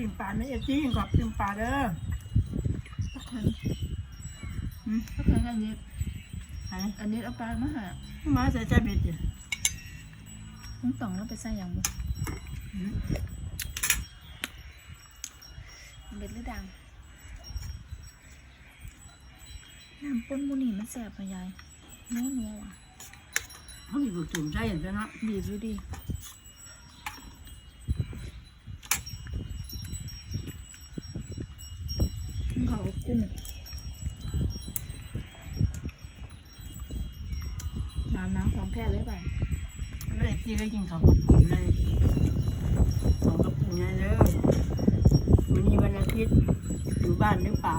ปิ่งปลาไม่เอจี้กับปิ่งปลาเด้อพักเงินหืมพักเงินอันนี้ไหนอันนี้เอาปลามาหามาใส่ใจเบ็ดดิลุงต่องแล้วไปใส่ย่างบุหืมเบ็ดหรือดังน้ำปนมูนี่มันแสบมายายนัวนัวว่ะเขามีบจุ่มใช่เห็นไหมเนาะบีบดูดิเขึ้นน้ำน้ำของแค่เลยไปเลยพี่ก็กินข้ากับปุ่นเลยข้ากับปุ่นไงเลยวันนี้วันอาทิตย์อยู่บ้านหรือเปล่า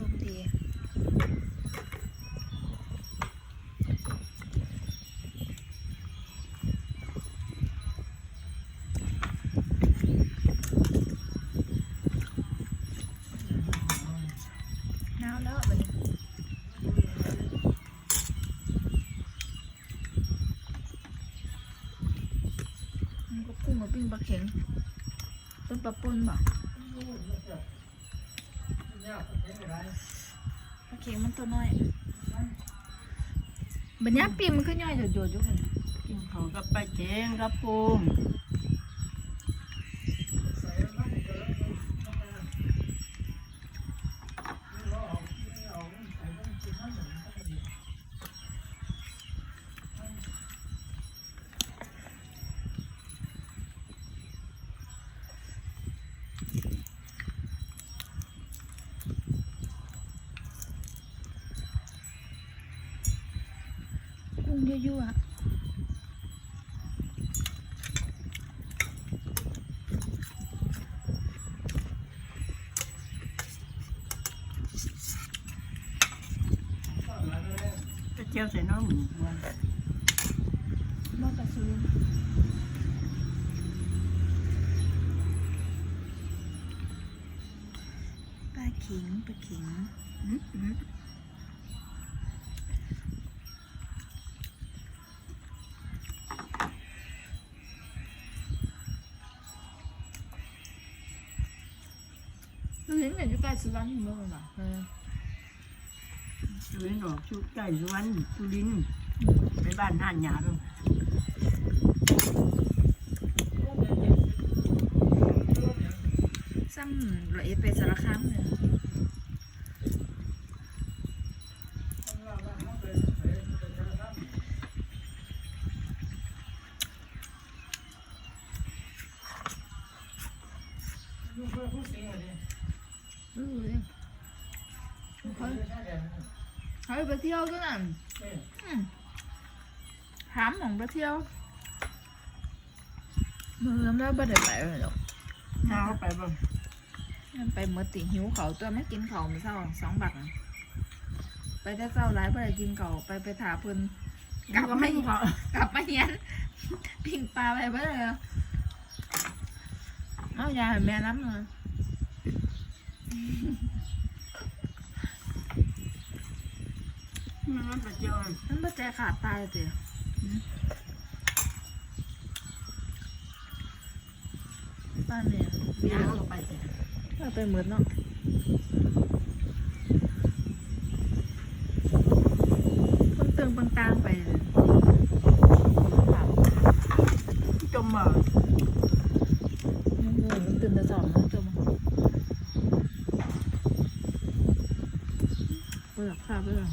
ลมดีหนาวแล้วบัดนี้มันก็กุ้งกับปิ้งปลา เข็งต้นปลาป่นบ่ปลาเข็งมันตัวน้อยบัญญัติปีมันขึ้นย่อยโดดๆอยู่คนกินข้าวกับปลาเจงกับปูม กุ้ง ยั่วๆอะก็เจียวใส่น้องหมูวันมอกระซูปลาเข็งปลาเข็งอืมอืม อยู่ใกล้สุวรรณอยู่เมื่อไหร่เออจุลินออกชุกไก่สวรรค์จุลินไปบ้านห่านหยาด้วยซ้ำละเอียดไปสารคามเลยอือเลยเขา เขาไปเที่ยวด้วยนั่นอืมถามของไปเที่ยวมือแล้วไม่ได้ไปเลยหรอกน้าเขาไปบ้างมันไปเมื่อติหิวเขาวตัวไม่กินเขาวไม่เศร้าสองบักน่ะไปได้เศร้าร้ายไปได้กินเขาวไปไปถาเพิ่นกลับมาเขากลับมาเฮียนปิ่งปลาไปเพื่อเลยเอายาให้แม่น้ำเลย มันไปเจียวมันไม่ใจขาดตายสิป้านเนี่ยน้าเขาไปสิเราไปเหมือนเนาะคนเติงบางตางไปเลย จมบ่ มันเงินมันตื่นแต่สองนะจมเปลือกค่ะเปลือก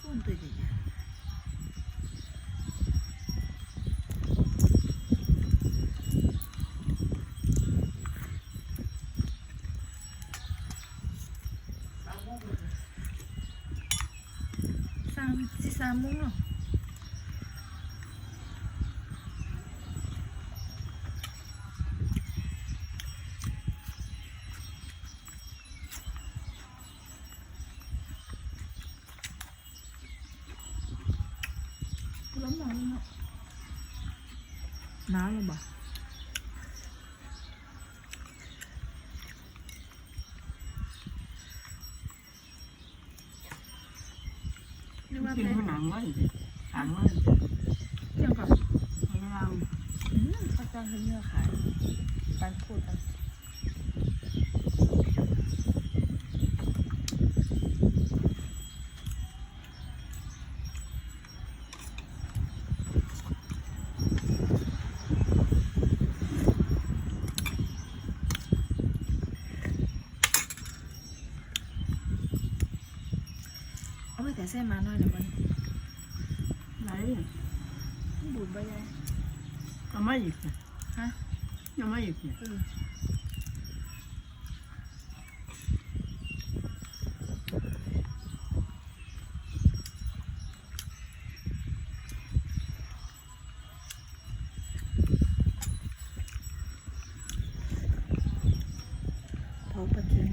พุ่นตัวใหญ่ๆสามสิสามโมุ้งเนาะร้อนหนาวเนาะหนา เลยบ่นี่ว่าว่ากินเป็นหัวหนังมันถามว่าเรื่องกับ ไม่เราอืมเขาจ้างให้เนื้อขายการพูดกัน เอาไปแต่เส้นมาหน่อยเดี๋ยวมันไหนบูดไปยัยเอามาอีกเนี่ยฮะเอามาอีกเนี่ย เออเผาปลากิน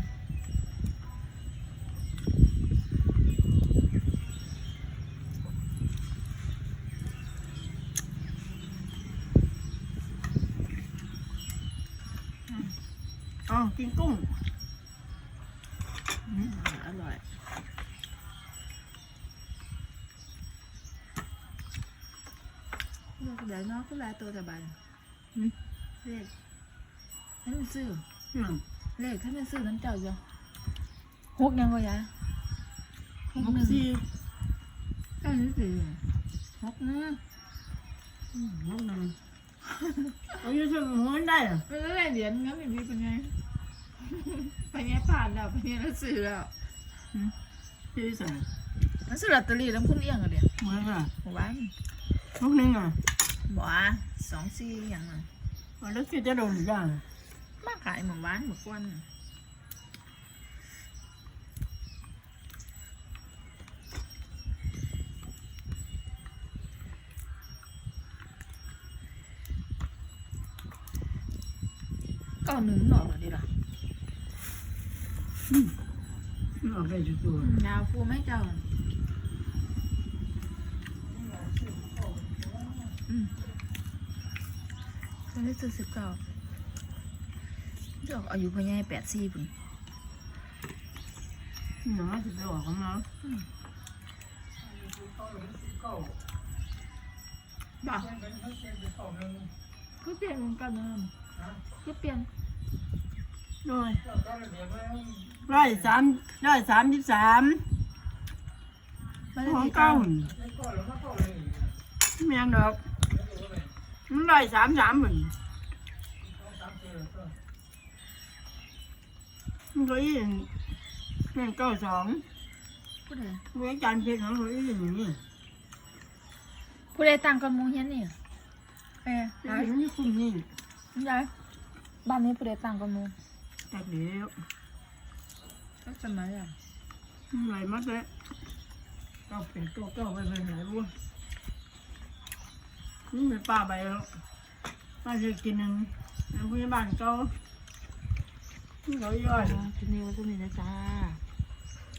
อ๋อกินกุ้งอืมอร่อยเลือกเดี๋ยวน้องก็ลายตัวแต่บันอืมเลขให้มันซื้ออืมเลขให้มันซื้อน้ำเจ้าอยู่หกยังก็ยายหกหกหนึ่งสี่อันนี้สี่หกหนึ่งอืมหกหนึ่งเอาอยู่ที่หัวมันได้เหรอไม่ได้เหรียญงั้นไม่มีเป็นไง เป็นไงผ่านแล้วเป็นไงแล้วซื้อแล้วที่ใส่มันซื้อลอตเตอรี่แล้วคุณเอียงอะเดี๋ยวเหมือนอะหมู่บ้านหกหนึ่งอะบ่อะสองสี่อย่างนั้นเอาแล้วคือจะโดนหรือยังมาขายหมู่บ้านหมู่กวนเก้าหนึ่งหน่อเหรอดีล่ะ มันออกได้จุดตัวดาวฟูไหมเจ้าอืมตอนนี้ซื้อสิบเก้าเจ้าอายุพ่อใหญ่แปดสี่ปุ่นหนาจุดตัวของเราบ้าก็เปลี่ยนกันนะก็เปลี่ยน ด้วยร้อยสามร้อยสามสิบสามไม่ได้ของที่เก้าเมียงดอกมันร้อยสามสามเหมือนมันก็อีนเมียงเก้าสองผู้ใดเมียงจานเพชรของเขาอีนอย่างนี้ผู้ใดต่างกันหมูเฮียนนี่เอ้ยไอ้นี่คุ้มนี่ยายบ้านนี้ผู้ใดต่างกันหมู แต่เดี๋ยวก็สมัยอะมันไหลมัดเลยเก้าเป็นเก้าเก้าไปเป็นไหนรู้นี่เป็นป้าไปแล้วป้าจะกินหนึ่งแล้วพยาบาลเก้าที่เขาย่อยทีนี้ว่าจะมีนะจ้า